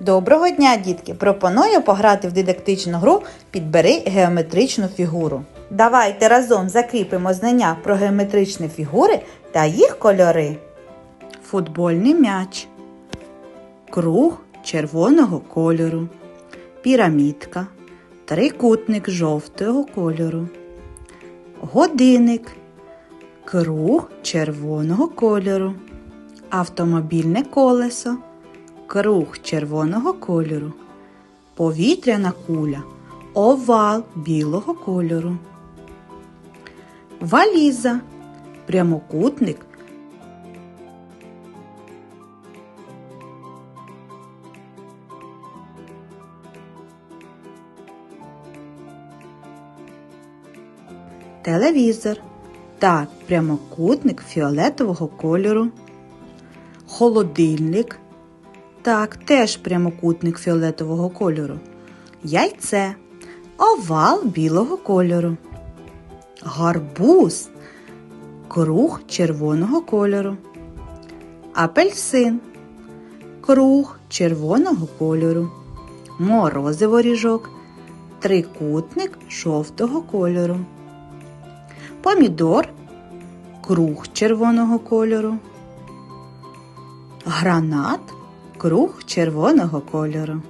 Доброго дня, дітки! Пропоную пограти в дидактичну гру Підбери геометричну фігуру. Давайте разом закріпимо знання про геометричні фігури та їх кольори. Футбольний м'яч. Круг червоного кольору. Пірамідка. Трикутник жовтого кольору. Годинник. Круг червоного кольору. Автомобільне колесо круг червоного кольору, повітряна куля, овал білого кольору, валіза, прямокутник, телевізор та прямокутник фіолетового кольору, холодильник. Так, теж прямокутник фіолетового кольору. Яйце, овал білого кольору. Гарбуз, круг червоного кольору. Апельсин, круг червоного кольору. Морозиво ріжок, трикутник жовтого кольору. Помідор, круг червоного кольору. Гранат круг червоного кольору.